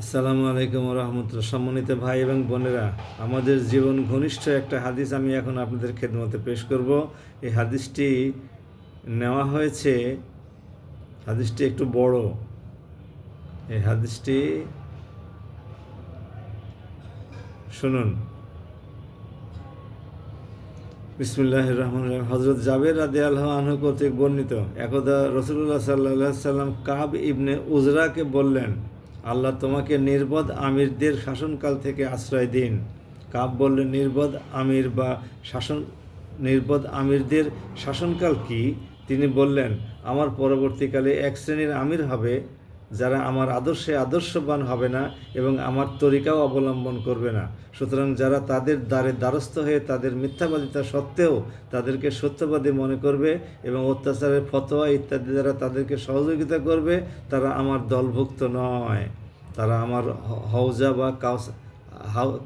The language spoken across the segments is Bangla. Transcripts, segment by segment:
আসসালামু আলাইকুম রহমতুল্লাহ সম্মানিত ভাই এবং বোনেরা, আমাদের জীবন ঘনিষ্ঠ একটা হাদিস আমি এখন আপনাদের খেদমতে পেশ করব। এই হাদিসটি নেওয়া হয়েছে, হাদিসটি একটু বড়। এই হাদিসটি, শুনুন। বিসমুল্লাহ রহমান রহিম। হজরত জাবের রাদে আল্লাহ আনহু কর্তৃক বর্ণিত, একদা রসুল্লাহ সাল্লাহ সাল্লাম কাব ইবনে উজরাকে বললেন আল্লাহ তোমাকে নির্বোধ আমিরদের শাসনকাল থেকে আশ্রয় দিন। কাব বললেন নির্বোধ আমির বা শাসন, নির্বোধ আমিরদের শাসনকাল কি? তিনি বললেন, আমার পরবর্তীকালে এক শ্রেণির আমির হবে, যারা আমার আদর্শে আদর্শবান হবে না এবং আমার তরিকাও অবলম্বন করবে না। সুতরাং যারা তাদের দ্বারে দ্বারস্থ হয়ে তাদের মিথ্যাবাদিতা সত্ত্বেও তাদেরকে সত্যবাদী মনে করবে এবং অত্যাচারের ফতোয়া ইত্যাদি দ্বারা তাদেরকে সহযোগিতা করবে, তারা আমার দলভুক্ত নয়। তারা আমার হৌজা বা কাউস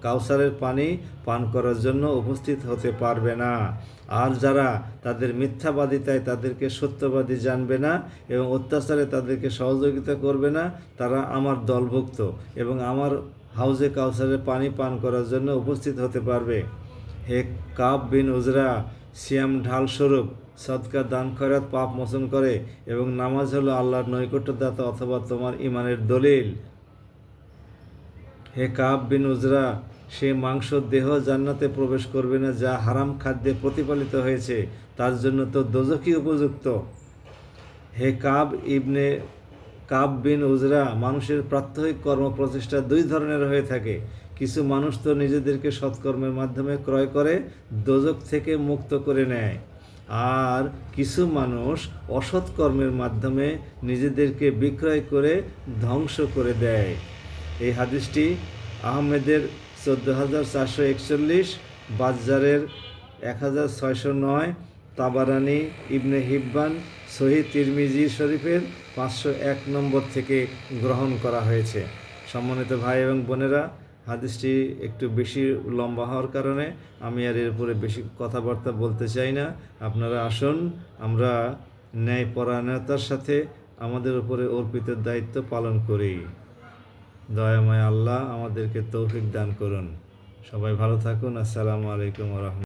কাউসারের পানি পান করার জন্য উপস্থিত হতে পারবে না। আর যারা তাদের মিথ্যাবাদিতায় তাদেরকে সত্যবাদী জানবে না এবং অত্যাচারে তাদেরকে সহযোগিতা করবে না, তারা আমার দলভুক্ত এবং আমার হাউজে কাউসারের পানি পান করার জন্য উপস্থিত হতে পারবে। হে কাব বিন উজরা, সিয়াম ঢাল স্বরূপ সদকা দান খয়রাত পাপ মোচন করে এবং নামাজ হলো আল্লাহর নৈকট্যদাতা অথবা তোমার ইমানের দলিল। হে কাব বিন উজরা, সে মাংস দেহ জান্নাতে প্রবেশ করবে না, যা হারাম খাদ্যে প্রতিপালিত হয়েছে, তার জন্য তো দোজকি উপযুক্ত। হে কাব ইবনে, কাব বিন উজরা, মানুষের প্রাত্যহিক কর্ম প্রচেষ্টা দুই ধরনের হয়ে থাকে। কিছু মানুষ তো নিজেদেরকে সৎকর্মের মাধ্যমে ক্রয় করে দোজক থেকে মুক্ত করে নেয়। আর কিছু মানুষ অসৎকর্মের মাধ্যমে নিজেদেরকে বিক্রয় করে ধ্বংস করে দেয়। এই হাদিসটি আহমেদের চোদ্দ হাজার চারশো একচল্লিশ বাজারের এক হাজার ছয়শো নয়, তাবারানি ইবনে হিব্বান শহীদ তিরমিজি শরীফের পাঁচশো এক নম্বর থেকে গ্রহণ করা হয়েছে। সম্মানিত ভাই এবং বোনেরা, হাদিসটি একটু বেশি লম্বা হওয়ার কারণে আমি আর এর উপরে বেশি কথাবার্তা বলতে চাই না। আপনারা আসুন, আমরা ন্যায়পরায়ণতার সাথে আমাদের উপরে অর্পিত দায়িত্ব পালন করি। দয়াময় আল্লাহ আমাদেরকে তৌফিক দান করুন। সবাই ভালো থাকুন। আসসালামু আলাইকুম রহমতুল্লাহ।